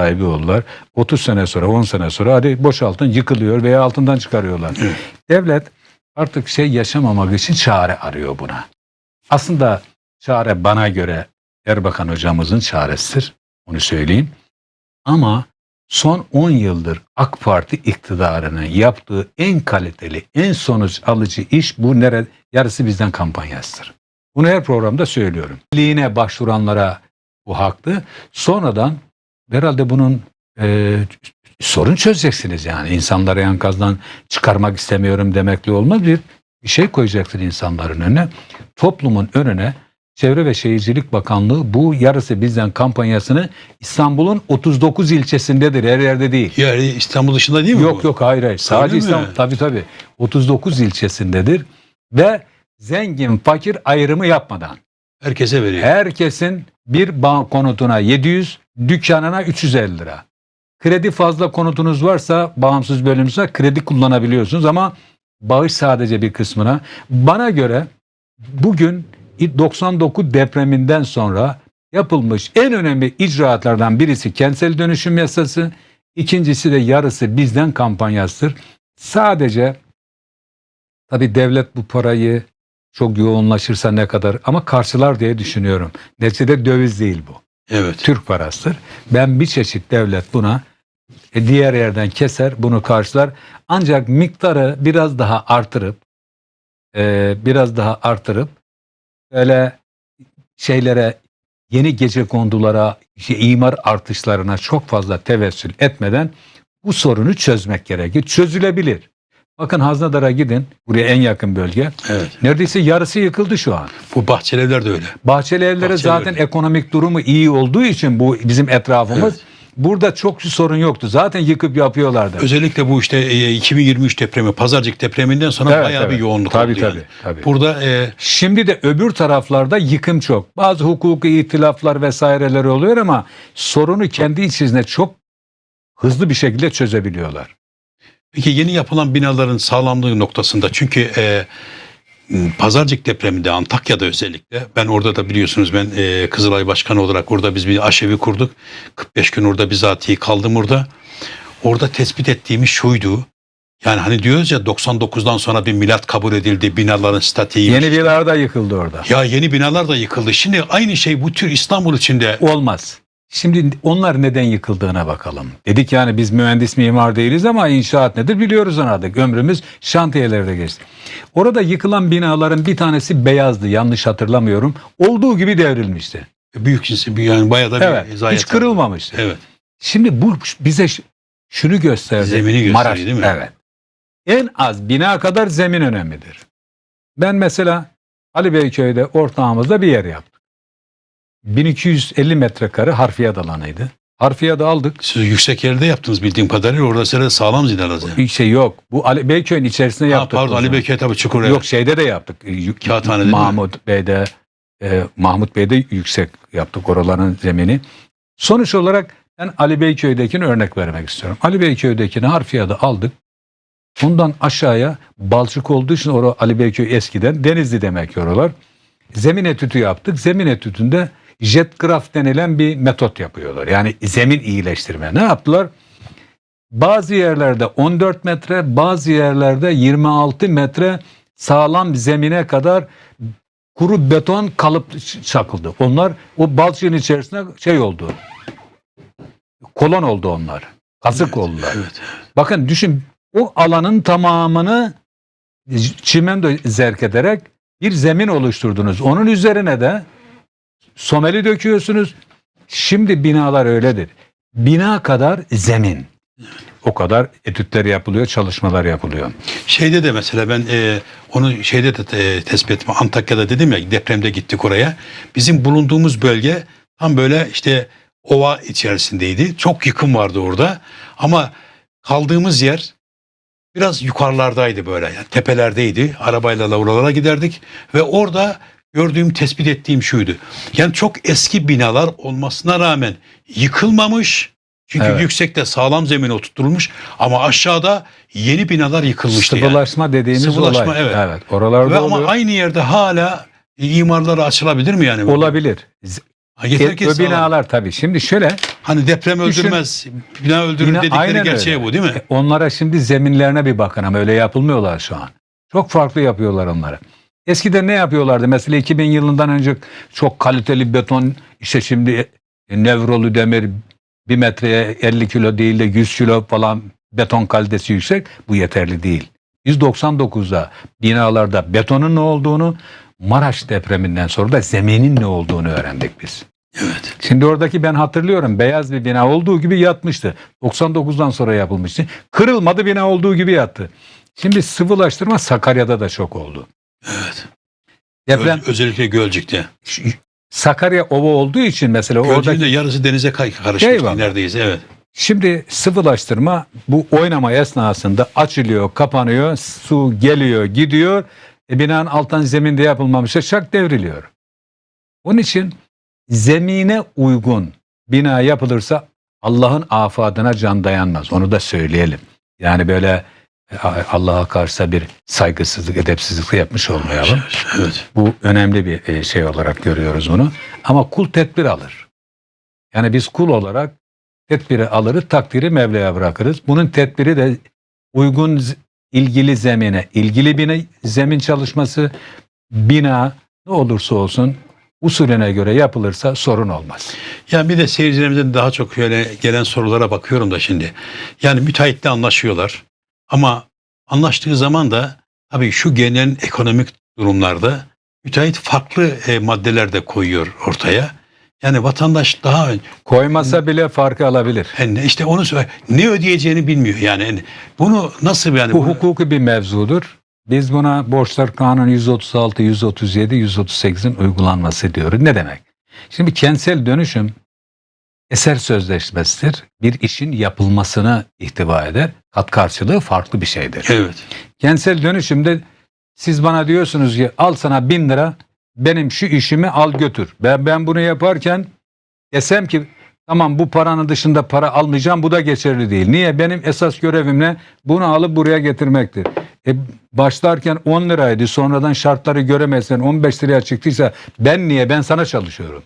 sahibi oldular. 30 sene sonra 10 sene sonra hadi boşaltın yıkılıyor veya altından çıkarıyorlar. Evet. Devlet artık şey yaşamamak için çare arıyor buna. Aslında çare bana göre Erbakan hocamızın çaresidir. Onu söyleyeyim. Ama son 10 yıldır AK Parti iktidarının yaptığı en kaliteli, en sonuç alıcı iş bu nere yarısı bizden kampanyasıdır. Bunu her programda söylüyorum. Liğine başvuranlara bu haklı. Sonradan herhalde bunun e, sorun çözeceksiniz yani. İnsanları enkazdan çıkarmak istemiyorum demekle olmaz. Bir, şey koyacaksın insanların önüne. Toplumun önüne Çevre ve Şehircilik Bakanlığı bu yarısı bizden kampanyasını İstanbul'un 39 ilçesindedir. Her yerde değil. Yani İstanbul dışında değil mi Yok bu? yok hayır hayır. Sadece mi? İstanbul tabii tabii. 39 ilçesindedir ve zengin fakir ayrımı yapmadan Herkese veriyor. herkesin bir ba- konutuna 700, dükkanına 350 lira. Kredi fazla konutunuz varsa bağımsız bölümse kredi kullanabiliyorsunuz ama bağış sadece bir kısmına. Bana göre bugün 99 depreminden sonra yapılmış en önemli icraatlardan birisi kentsel dönüşüm yasası, ikincisi de yarısı bizden kampanyasıdır. Sadece tabi devlet bu parayı çok yoğunlaşırsa ne kadar ama karşılar diye düşünüyorum. Neticede döviz değil bu. Evet. Türk parasıdır. Ben bir çeşit devlet buna e, diğer yerden keser bunu karşılar. Ancak miktarı biraz daha artırıp e, biraz daha artırıp böyle şeylere yeni gece kondulara işte imar artışlarına çok fazla tevessül etmeden bu sorunu çözmek gerekir. Çözülebilir. Bakın Haznedar'a gidin. Buraya en yakın bölge. Evet. Neredeyse yarısı yıkıldı şu an. Bu bahçeli evler de öyle. Bahçeli evlere Bahçeli zaten evler. ekonomik durumu iyi olduğu için bu bizim etrafımız. Evet. Burada çok bir sorun yoktu. Zaten yıkıp yapıyorlardı. Özellikle bu işte e, 2023 depremi, Pazarcık depreminden sonra Evet, bayağı bir evet. yoğunluk Tabii, oldu tabii, yani. tabii. Burada e, Şimdi de öbür taraflarda yıkım çok. Bazı hukuki itilaflar vesaireler oluyor ama sorunu kendi içinde çok hızlı bir şekilde çözebiliyorlar. Peki yeni yapılan binaların sağlamlığı noktasında çünkü e, Pazarcık depreminde Antakya'da özellikle ben orada da biliyorsunuz ben e, Kızılay Başkanı olarak orada biz bir aşevi kurduk. 45 gün orada bizatihi kaldım orada. Orada tespit ettiğimiz şuydu. Yani hani diyoruz ya 99'dan sonra bir milat kabul edildi binaların statiği. Yeni binalar da yıkıldı orada. Ya yeni binalar da yıkıldı. Şimdi aynı şey bu tür İstanbul içinde Olmaz. Şimdi onlar neden yıkıldığına bakalım. Dedik yani biz mühendis mimar değiliz ama inşaat nedir biliyoruz artık. Ömrümüz şantiyelerde geçti. Orada yıkılan binaların bir tanesi beyazdı yanlış hatırlamıyorum. Olduğu gibi devrilmişti. büyük cinsi yani bayağı da bir Evet. zayiat Hiç kırılmamıştı. Evet. Şimdi bu bize şunu gösterdi. Zemini gösteriyor, Maraş, değil mi? Evet. En az bina kadar zemin önemlidir. Ben mesela Ali Beyköy'de ortağımızda bir yer yaptık. 1250 metrekare harfiyat alanıydı. Harfiyatı aldık. Siz yüksek yerde yaptınız bildiğim kadarıyla. Orada sıra sağlam zinalazı. Bir şey yok. Bu Ali Beyköy'ün içerisinde Ha, yaptık. pardon o Ali. Beyköy tabii çukur. Yok şeyde de yaptık. Yük- Kağıthane değil mi? Mahmut Bey'de e, Mahmut Bey'de yüksek yaptık oraların zemini. Sonuç olarak ben Ali Beyköy'dekini örnek vermek istiyorum. Ali Beyköy'dekini harfiyatı aldık. Bundan aşağıya balçık olduğu için orada Ali Beyköy eskiden Denizli demek oralar. Zemin etütü yaptık. Zemin etütünde jet graf denilen bir metot yapıyorlar. Yani zemin iyileştirme. Ne yaptılar? Bazı yerlerde 14 metre, bazı yerlerde 26 metre sağlam zemine kadar kuru beton kalıp çakıldı. Onlar o balçığın içerisine şey oldu. Kolon oldu onlar. Kazık oldular. Evet. Bakın düşün o alanın tamamını çimento zerk ederek bir zemin oluşturdunuz. Onun üzerine de someli döküyorsunuz. Şimdi binalar öyledir. Bina kadar zemin. O kadar etütler yapılıyor, çalışmalar yapılıyor. Şeyde de mesela ben e, onu şeyde de e, tespit ettim. Antakya'da dedim ya depremde gittik oraya. Bizim bulunduğumuz bölge tam böyle işte ova içerisindeydi. Çok yıkım vardı orada. Ama kaldığımız yer biraz yukarılardaydı böyle. Yani tepelerdeydi. Arabayla oralara giderdik ve orada gördüğüm, tespit ettiğim şuydu. Yani çok eski binalar olmasına rağmen yıkılmamış. Çünkü Evet. yüksekte sağlam zemin oturtulmuş ama aşağıda yeni binalar yıkılmıştı yani. Sıvılaşma dediğimiz Sıvılaşma, olay. evet. Oralarda Ve ama oluyor. aynı yerde hala imarları açılabilir mi yani? olabilir. Ha, yeter E, ki sağlam. binalar tabii. Şimdi şöyle Hani deprem Düşün- öldürmez, bina öldürür Bina- dedikleri gerçeği öyle. bu değil mi? E, Onlara şimdi zeminlerine bir bakın ama öyle yapılmıyorlar şu an. Çok farklı yapıyorlar onları. Eskiden ne yapıyorlardı? Mesela 2000 yılından önce çok kaliteli beton işte şimdi e, nevrolu demir bir metreye 50 kilo değil de 100 kilo falan beton kalitesi yüksek. Bu yeterli değil. Biz 99'da binalarda betonun ne olduğunu Maraş depreminden sonra da zeminin ne olduğunu öğrendik biz. Evet. Şimdi oradaki ben hatırlıyorum beyaz bir bina olduğu gibi yatmıştı. 99'dan sonra yapılmıştı. Kırılmadı bina olduğu gibi yattı. Şimdi sıvılaştırma Sakarya'da da çok oldu. Evet. Deprem Öz- özellikle Gölcük'te. Sakarya ova olduğu için mesela Gölcük'ün orada de yarısı denize kay karışmıştı Eyvallah. neredeyse. Evet. şimdi sıvılaştırma bu oynama esnasında açılıyor, kapanıyor, su geliyor, gidiyor. E, binanın alttan zeminde yapılmamışsa şak devriliyor. Onun için zemine uygun bina yapılırsa Allah'ın afadına can dayanmaz. Onu da söyleyelim. Yani böyle Allah'a karşı bir saygısızlık, edepsizlik yapmış olmayalım. Evet. Bu önemli bir e, şey olarak görüyoruz bunu. Ama kul tedbir alır. Yani biz kul olarak tedbiri alırız, takdiri Mevla'ya bırakırız. Bunun tedbiri de uygun ilgili zemine, ilgili bina, zemin çalışması, bina ne olursa olsun usulüne göre yapılırsa sorun olmaz. Yani bir de seyircilerimizden daha çok şöyle gelen sorulara bakıyorum da şimdi. Yani müteahhitle anlaşıyorlar. Ama anlaştığı zaman da tabii şu genel ekonomik durumlarda müteahhit farklı e, maddeler de koyuyor ortaya. Yani vatandaş daha Koymasa bile farkı alabilir. yani işte onu söyle ne ödeyeceğini bilmiyor yani. Yani bunu nasıl yani Bu hukuki bir mevzudur. Biz buna borçlar kanunu 136, 137, 138'in uygulanması diyoruz. Ne demek? Şimdi kentsel dönüşüm eser sözleşmesidir. Bir işin yapılmasına ihtiva eder. Kat karşılığı farklı bir şeydir. Evet. Kentsel dönüşümde siz bana diyorsunuz ki al sana bin lira benim şu işimi al götür. Ben, ben bunu yaparken desem ki tamam bu paranın dışında para almayacağım bu da geçerli değil. Niye? Benim esas görevim ne? Bunu alıp buraya getirmektir. E, başlarken 10 liraydı sonradan şartları göremezsen 15 liraya çıktıysa ben niye? Ben sana çalışıyorum.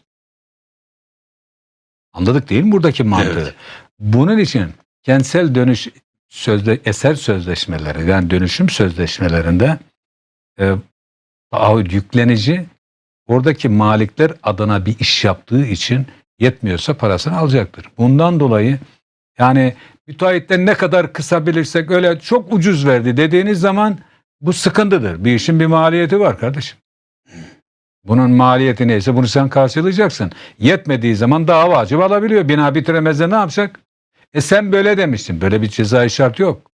Anladık değil mi buradaki mantığı? Evet. Bunun için kentsel dönüş sözde eser sözleşmeleri yani dönüşüm sözleşmelerinde e, yüklenici oradaki malikler adına bir iş yaptığı için yetmiyorsa parasını alacaktır. Bundan dolayı yani müteahhitten ne kadar kısabilirsek öyle çok ucuz verdi dediğiniz zaman bu sıkıntıdır. Bir işin bir maliyeti var kardeşim. Bunun maliyeti neyse bunu sen karşılayacaksın. Yetmediği zaman dava açıp alabiliyor. Bina bitiremezse ne yapacak? E sen böyle demiştin. Böyle bir cezai şart yok.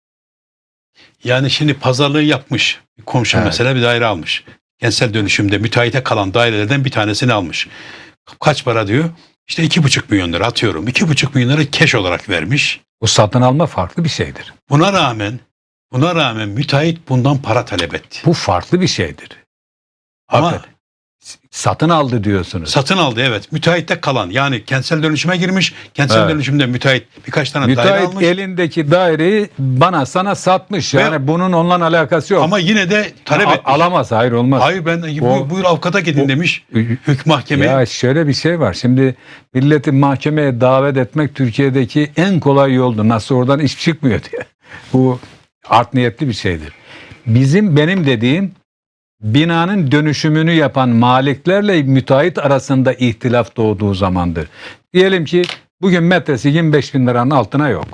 Yani şimdi pazarlığı yapmış. Komşu Evet. mesela bir daire almış. Kentsel dönüşümde müteahhite kalan dairelerden bir tanesini almış. Kaç para diyor? İşte iki buçuk milyon lira atıyorum. İki buçuk milyon lira keş olarak vermiş. O satın alma farklı bir şeydir. Buna rağmen buna rağmen müteahhit bundan para talep etti. Bu farklı bir şeydir. Ama Hakikaten. Satın aldı diyorsunuz. satın aldı evet. Müteahhitte kalan yani kentsel dönüşüme girmiş. Kentsel Evet. dönüşümde müteahhit birkaç tane daire Müteahhit almış. elindeki daireyi bana sana satmış. Ve- Yani bunun onunla alakası yok. Ama yine de talep A- etmiş. alamaz. Hayır olmaz. Hayır ben O- buyur, avukata gidin demiş. Hüküm mahkemeye. Ya şöyle bir şey var. Şimdi milleti mahkemeye davet etmek Türkiye'deki en kolay yoldu. Nasıl oradan iş çıkmıyor diye. Bu art niyetli bir şeydir. Bizim benim dediğim binanın dönüşümünü yapan maliklerle müteahhit arasında ihtilaf doğduğu zamandır. Diyelim ki bugün metresi 25 bin liranın altına yok.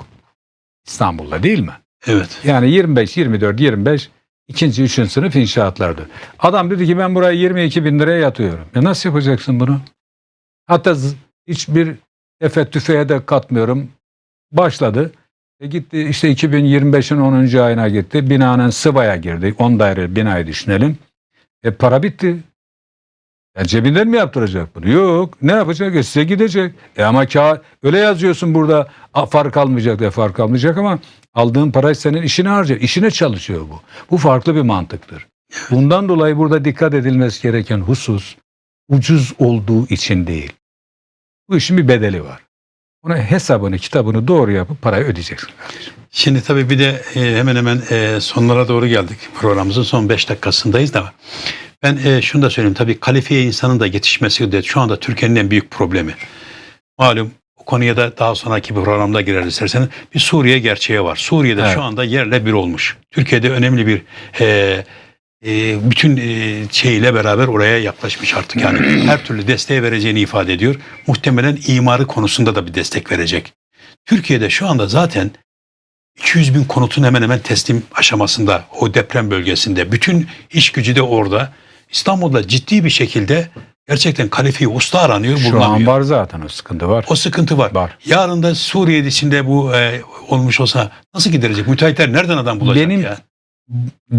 İstanbul'da değil mi? Evet. Yani 25, 24, 25 ikinci, üçüncü sınıf inşaatlardı. Adam dedi ki ben buraya 22 bin liraya yatıyorum. E nasıl yapacaksın bunu? Hatta hiçbir efe tüfeğe de katmıyorum. Başladı. E gitti işte 2025'in 10. ayına gitti. Binanın sıvaya girdi. 10 daire binayı düşünelim. E para bitti. Ya cebinden mi yaptıracak bunu? Yok. Ne yapacak? E size gidecek. E ama kağıt öyle yazıyorsun burada "A, fark almayacak diye fark almayacak ama aldığın parayı senin işine harcar. İşine çalışıyor bu. Bu farklı bir mantıktır. Bundan dolayı burada dikkat edilmesi gereken husus ucuz olduğu için değil. Bu işin bir bedeli var. Ona hesabını, kitabını doğru yapıp parayı ödeyeceksin. Şimdi tabii bir de e, hemen hemen e, sonlara doğru geldik. Programımızın son 5 dakikasındayız da. Ben e, şunu da söyleyeyim. Tabii kalifiye insanın da yetişmesi de şu anda Türkiye'nin en büyük problemi. Malum o konuya da daha sonraki bir programda gireriz isterseniz. Bir Suriye gerçeği var. Suriye'de Evet. şu anda yerle bir olmuş. Türkiye'de önemli bir e, e, bütün e, şeyle beraber oraya yaklaşmış artık. Yani her türlü desteği vereceğini ifade ediyor. Muhtemelen imarı konusunda da bir destek verecek. Türkiye'de şu anda zaten 200 bin konutun hemen hemen teslim aşamasında o deprem bölgesinde. Bütün iş gücü de orada. İstanbul'da ciddi bir şekilde gerçekten kalifiye usta aranıyor Şu an bulunamıyor. var zaten o sıkıntı var. O sıkıntı var. Var. Yarın da Suriye içinde bu e, olmuş olsa nasıl giderecek? Müteahhitler nereden adam bulacak Benim ya?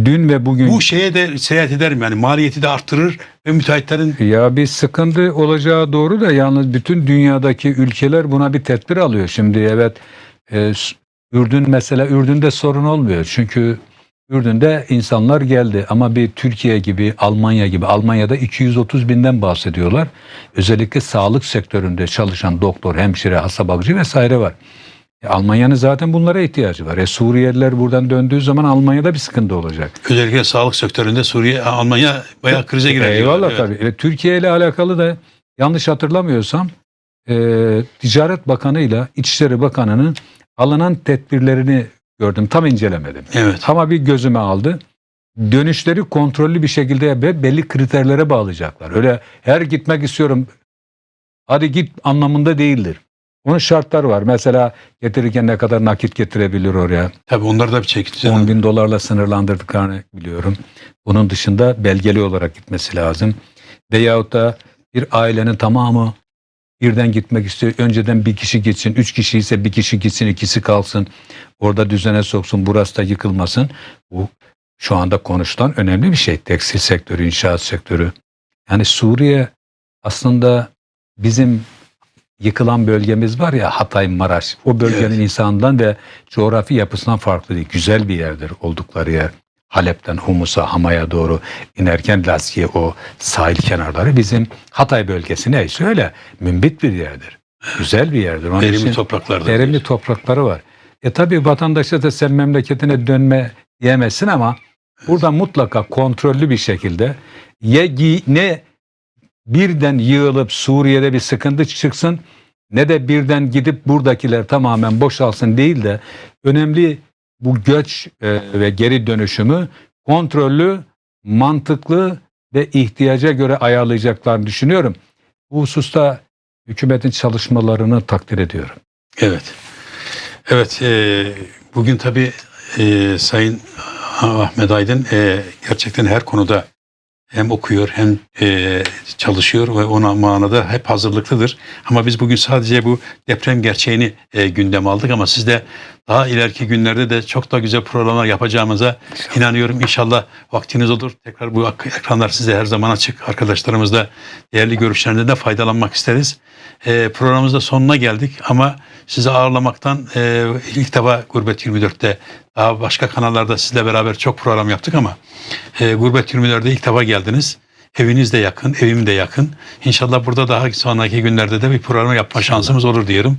Dün ve bugün Bu şeye de seyahat ederim yani maliyeti de arttırır ve müteahhitlerin Ya bir sıkıntı olacağı doğru da yalnız bütün dünyadaki ülkeler buna bir tedbir alıyor. Şimdi evet e, Ürdün mesela Ürdün'de sorun olmuyor. Çünkü Ürdün'de insanlar geldi ama bir Türkiye gibi Almanya gibi Almanya'da 230 binden bahsediyorlar. Özellikle sağlık sektöründe çalışan doktor, hemşire, hasta bakıcı vesaire var. E, Almanya'nın zaten bunlara ihtiyacı var. E, Suriyeliler buradan döndüğü zaman Almanya'da bir sıkıntı olacak. özellikle sağlık sektöründe Suriye, Almanya bayağı krize girer. Eyvallah. Evet. tabii. E, Türkiye ile alakalı da yanlış hatırlamıyorsam e, Ticaret Bakanı ile İçişleri Bakanı'nın alınan tedbirlerini gördüm. Tam incelemedim. Evet. Ama bir gözüme aldı. Dönüşleri kontrollü bir şekilde ve belli kriterlere bağlayacaklar. Öyle her gitmek istiyorum hadi git anlamında değildir. Onun şartları var. Mesela getirirken ne kadar nakit getirebilir oraya. Tabii onlar da bir çekici. 10 bin dolarla sınırlandırdıklarını biliyorum. Bunun dışında belgeli olarak gitmesi lazım. Veyahut da bir ailenin tamamı birden gitmek istiyor. Önceden bir kişi gitsin, üç kişi ise bir kişi gitsin, ikisi kalsın. Orada düzene soksun, burası da yıkılmasın. Bu şu anda konuşulan önemli bir şey. Tekstil sektörü, inşaat sektörü. Yani Suriye aslında bizim yıkılan bölgemiz var ya Hatay, Maraş. O bölgenin Evet. insanından ve coğrafi yapısından farklı değil. Güzel bir yerdir oldukları yer. Halep'ten Humus'a, Hama'ya doğru inerken Laskiye o sahil kenarları bizim Hatay bölgesi neyse öyle mümbit bir yerdir. Güzel bir yerdir. Onun Verimli topraklarda. verimli toprakları var. E tabi vatandaşa da sen memleketine dönme diyemezsin ama burada mutlaka kontrollü bir şekilde ye gi- ne birden yığılıp Suriye'de bir sıkıntı çıksın ne de birden gidip buradakiler tamamen boşalsın değil de önemli bu göç e, ve geri dönüşümü kontrollü, mantıklı ve ihtiyaca göre ayarlayacaklarını düşünüyorum. Bu hususta hükümetin çalışmalarını takdir ediyorum. Evet. Evet. e, bugün tabii e, Sayın Ahmet Aydın e, gerçekten her konuda hem okuyor hem e, çalışıyor ve ona manada hep hazırlıklıdır. Ama biz bugün sadece bu deprem gerçeğini e, gündeme aldık ama siz de daha ileriki günlerde de çok da güzel programlar yapacağımıza inanıyorum. İnşallah vaktiniz olur. Tekrar bu ek- ekranlar size her zaman açık. Arkadaşlarımız da değerli görüşlerinden de faydalanmak isteriz. E, programımızda sonuna geldik ama sizi ağırlamaktan e, ilk defa Gurbet 24'te daha başka kanallarda sizle beraber çok program yaptık ama e, Gurbet 24'de ilk defa geldiniz. Eviniz de yakın, evim de yakın. İnşallah burada daha sonraki günlerde de bir program yapma şansımız olur diyorum.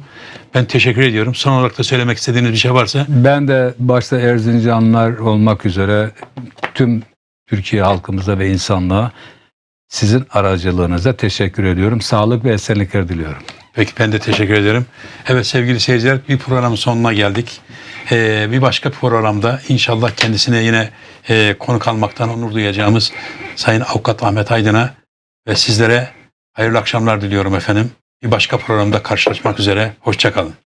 Ben teşekkür ediyorum. Son olarak da söylemek istediğiniz bir şey varsa Ben de başta Erzincanlılar olmak üzere tüm Türkiye halkımıza ve insanlığa sizin aracılığınıza teşekkür ediyorum. Sağlık ve esenlikler diliyorum. Peki ben de teşekkür ederim. Evet sevgili seyirciler bir programın sonuna geldik. Ee, bir başka programda inşallah kendisine yine e, konuk almaktan onur duyacağımız Sayın Avukat Ahmet Aydın'a ve sizlere hayırlı akşamlar diliyorum efendim. Bir başka programda karşılaşmak üzere. Hoşçakalın.